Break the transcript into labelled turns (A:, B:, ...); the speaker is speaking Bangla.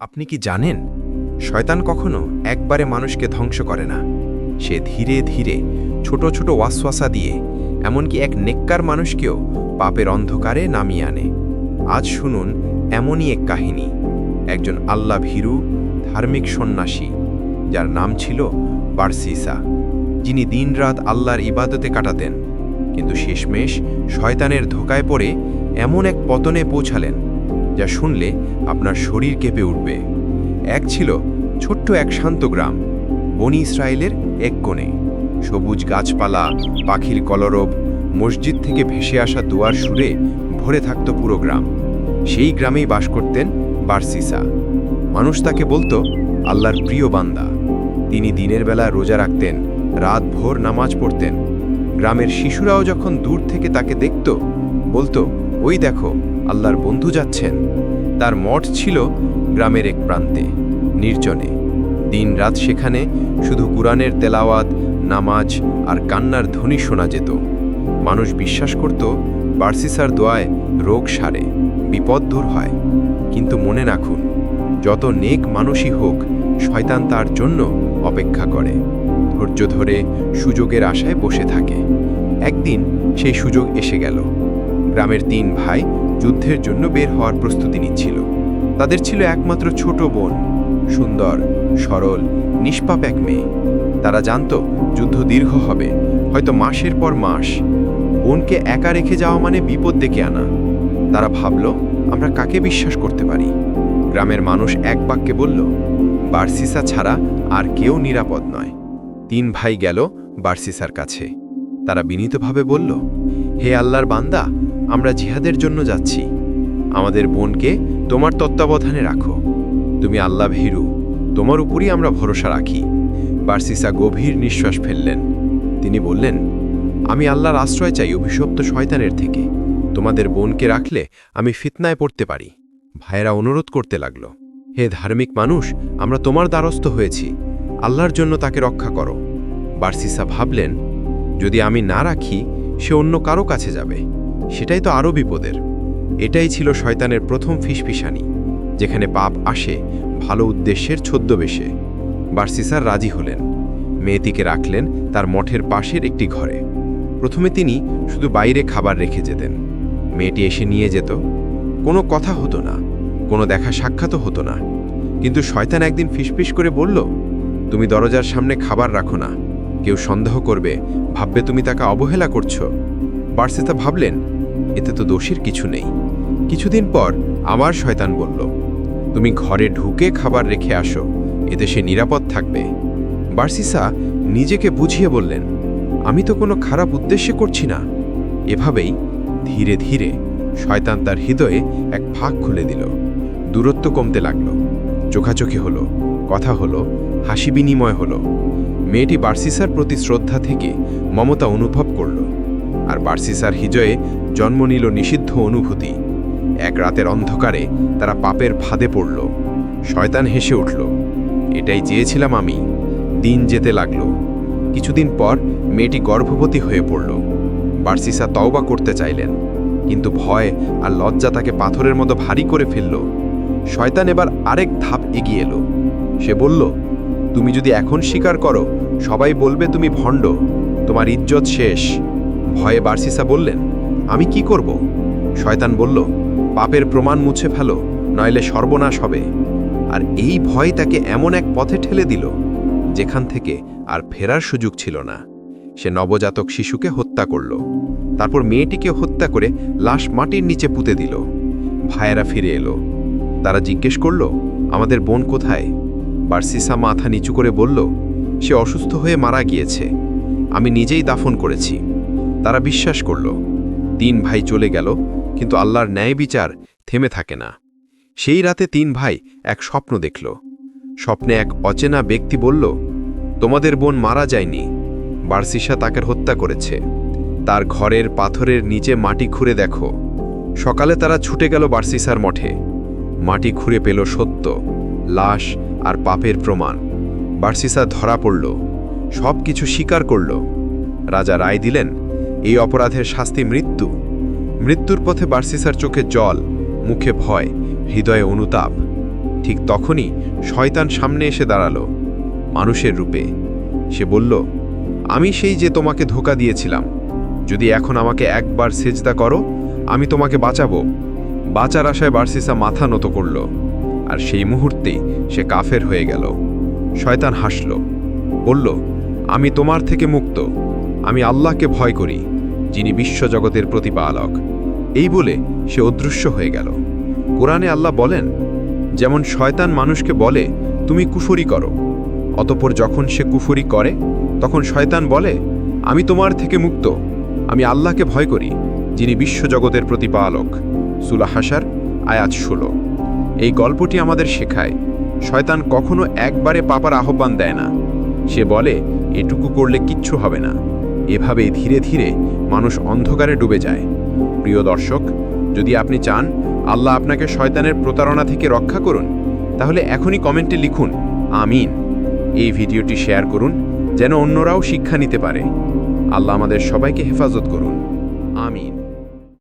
A: আপনি কি জানেন, শয়তান কখনো একবারে মানুষকে ধ্বংস করে না। সে ধীরে ধীরে ছোট ছোট ওয়াসওয়াসা দিয়ে এমনকি এক নেককার মানুষকেও পাপের অন্ধকারে নামিয়ে আনে। আজ শুনুন এমনই এক কাহিনী। একজন আল্লাহ ভীরু, ধার্মিক সন্ন্যাসী, যার নাম ছিল বার্সিসা। যিনি দিনরাত আল্লাহর ইবাদতে কাটাতেন। কিন্তু শেষমেশ শয়তানের ধোকায় পড়ে এমন এক পতনে পৌঁছালেন। যা শুনলে আপনার শরীর কেঁপে উঠবে। এক ছিল ছোট্ট এক শান্ত গ্রাম, বনি ইসরায়েলের এক কোণে। সবুজ গাছপালা, পাখির কলরব, মসজিদ থেকে ভেসে আসা দুয়ার সুরে ভরে থাকত পুরো গ্রাম। সেই গ্রামেই বাস করতেন বার্সিসা। মানুষ তাকে বলতো আল্লাহর প্রিয় বান্দা। তিনি দিনের বেলা রোজা রাখতেন, রাত ভোর নামাজ পড়তেন। গ্রামের শিশুরাও যখন দূর থেকে তাকে দেখত, বলতো, ওই দেখো আল্লাহর বন্ধু যাচ্ছেন। তার মঠ ছিল গ্রামের এক প্রান্তে, নির্জনে। দিন রাত সেখানে শুধু কুরআনের তেলাওয়াত, নামাজ আর কান্নার ধ্বনি শোনা যেত। মানুষ বিশ্বাস করত, বার্সিসার দোয়ায় রোগ সারে, বিপদ দূর হয়। কিন্তু মনে রাখুন, যত নেক মানুষই হোক, শয়তান তার জন্য অপেক্ষা করে। ধৈর্য ধরে সুযোগের আশায় বসে থাকে। একদিন সেই সুযোগ এসে গেল। গ্রামের তিন ভাই যুদ্ধের জন্য বের হওয়ার প্রস্তুতি নিচ্ছিল। তাদের ছিল একমাত্র ছোট বোন, সুন্দর, সরল, নিষ্পাপ এক মেয়ে। তারা জানত যুদ্ধ দীর্ঘ হবে, হয়তো মাসের পর মাস। বোনকে একা রেখে যাওয়া মানে বিপদ ডেকে আনা। তারা ভাবল, আমরা কাকে বিশ্বাস করতে পারি? গ্রামের মানুষ এক বাক্যে বলল, বার্সিসা ছাড়া আর কেউ নিরাপদ নয়। তিন ভাই গেল বার্সিসার কাছে। তারা বিনীতভাবে বলল, হে আল্লাহর বান্দা আমরা জিহাদের জন্য যাচ্ছি। আমাদের বোনকে তোমার তত্ত্বাবধানে রাখো। তুমি আল্লাহ ভীরু, তোমার উপরই আমরা ভরসা রাখি। বার্সিসা গভীর নিঃশ্বাস ফেললেন। তিনি বললেন, আমি আল্লাহর আশ্রয় চাই অভিশপ্ত শয়তানের থেকে। তোমাদের বোনকে রাখলে আমি ফিতনায় পড়তে পারি। ভাইয়েরা অনুরোধ করতে লাগল, হে ধার্মিক মানুষ, আমরা তোমার দ্বারস্থ হয়েছি। আল্লাহর জন্য তাকে রক্ষা করো। বার্সিসা ভাবলেন, যদি আমি না রাখি, সে অন্য কারও কাছে যাবে। সেটাই তো আরও বিপদের। এটাই ছিল শয়তানের প্রথম ফিসফিসানি, যেখানে পাপ আসে ভালো উদ্দেশ্যের ছদ্মবেশে। বার্সিসার রাজি হলেন। মেয়েটিকে রাখলেন তার মঠের পাশের একটি ঘরে। প্রথমে তিনি শুধু বাইরে খাবার রেখে যেতেন। মেয়েটি এসে নিয়ে যেত। কোনো কথা হতো না, কোনো দেখা সাক্ষাৎও হতো না। কিন্তু শয়তান একদিন ফিসফিস করে বলল, তুমি দরজার সামনে খাবার রাখো না। কেউ সন্দেহ করবে, ভাববে তুমি তাকে অবহেলা করছ। বার্সিতা ভাবলেন এতে তো দোষের কিছু নেই। কিছুদিন পর আমার শয়তান বলল, তুমি ঘরে ঢুকে খাবার রেখে আসো, এতে সে নিরাপদ থাকবে। বার্সিসা নিজেকে বুঝিয়ে বললেন, আমি তো কোনো খারাপ উদ্দেশ্যে করছি না। এভাবেই ধীরে ধীরে শয়তান তার হৃদয়ে এক ফাঁক খুলে দিল। দূরত্ব কমতে লাগল। চোখাচোখি হলো, কথা হলো, হাসি বিনিময় হলো। মেয়েটি বার্সিসার প্রতি শ্রদ্ধা থেকে মমতা অনুভব করল। আর বার্সিসার হৃদয়ে জন্ম নিল নিষিদ্ধ অনুভূতি। এক রাতের অন্ধকারে তারা পাপের ফাঁদে পড়ল। শয়তান হেসে উঠল, এটাই চেয়েছিলাম আমি। দিন যেতে লাগল। কিছুদিন পর মেয়েটি গর্ভবতী হয়ে পড়ল। বার্সিসা তওবা করতে চাইলেন, কিন্তু ভয় আর লজ্জা তাকে পাথরের মতো ভারী করে ফেলল। শয়তান এবার আরেক ধাপ এগিয়ে এলো। সে বলল, তুমি যদি এখন স্বীকার করো, সবাই বলবে তুমি ভণ্ড। তোমার ইজ্জত শেষ। ভয়ে বার্সিসা বললেন, আমি কি করব? শয়তান বলল, পাপের প্রমাণ মুছে ফেলো, নইলে সর্বনাশ হবে। আর এই ভয় তাকে এমন এক পথে ঠেলে দিল, যেখান থেকে আর ফেরার সুযোগ ছিল না। সে নবজাতক শিশুকে হত্যা করল। তারপর মেয়েটিকে হত্যা করে লাশ মাটির নিচে পুঁতে দিল। ভাইয়েরা ফিরে এলো। তারা জিজ্ঞেস করল, আমাদের বোন কোথায়? বার্সিসা মাথা নিচু করে বলল, সে অসুস্থ হয়ে মারা গিয়েছে। আমি নিজেই দাফন করেছি। তারা বিশ্বাস করল। তিন ভাই চলে গেল, কিন্তু আল্লাহর ন্যায় বিচার থেমে থাকে না। সেই রাতে তিন ভাই এক স্বপ্ন দেখল। স্বপ্নে এক অচেনা ব্যক্তি বলল, তোমাদের বোন মারা যায়নি। বার্সিসা তাকে হত্যা করেছে। তার ঘরের পাথরের নিচে মাটি খুঁড়ে দেখো। সকালে তারা ছুটে গেল বার্সিসার মঠে। মাটি খুঁড়ে পেল সত্য, লাশ আর পাপের প্রমাণ। বার্সিসা ধরা পড়ল সব কিছু স্বীকার করল। রাজা রায় দিলেন এই অপরাধের শাস্তি মৃত্যু। মৃত্যুর পথে বার্সিসার চোখে জল, মুখে ভয়, হৃদয়ে অনুতাপ। ঠিক তখনই শয়তান সামনে এসে দাঁড়াল, মানুষের রূপে। সে বলল, আমি সেই যে তোমাকে ধোকা দিয়েছিলাম। যদি এখন আমাকে একবার সেজদা করো, আমি তোমাকে বাঁচাবো। বাঁচার আশায় বার্সিসা মাথা নত করল, আর সেই মুহূর্তেই সে কাফের হয়ে গেল। শয়তান হাসল, বলল, আমি তোমার থেকে মুক্ত। আমি আল্লাহকে ভয় করি, যিনি বিশ্বজগতের প্রতিপালক। এই বলে সে অদৃশ্য হয়ে গেল। কোরআনে আল্লাহ বলেন, যেমন শয়তান মানুষকে বলে, তুমি কুফরি করো, অতপর যখন সে কুফরি করে, তখন শয়তান বলে, আমি তোমার থেকে মুক্ত, আমি আল্লাহকে ভয় করি, যিনি বিশ্বজগতের প্রতিপালক। সুলাহাসার আয়াত ষোলো। এই গল্পটি আমাদের শেখায়, শয়তান কখনো একবারে পাপার আহ্বান দেয় না। সে বলে, এটুকু করলে কিচ্ছু হবে না। এভাবেই ধীরে ধীরে মানুষ অন্ধকারে ডুবে যায়। প্রিয় দর্শক, যদি আপনি চান আল্লাহ আপনাকে শয়তানের প্রতারণা থেকে রক্ষা করুন, তাহলে এখনই কমেন্টে লিখুন, আমিন। এই ভিডিওটি শেয়ার করুন, যেন অন্যরাও শিক্ষা নিতে পারে। আল্লাহ আমাদের সবাইকে হেফাজত করুন। আমিন।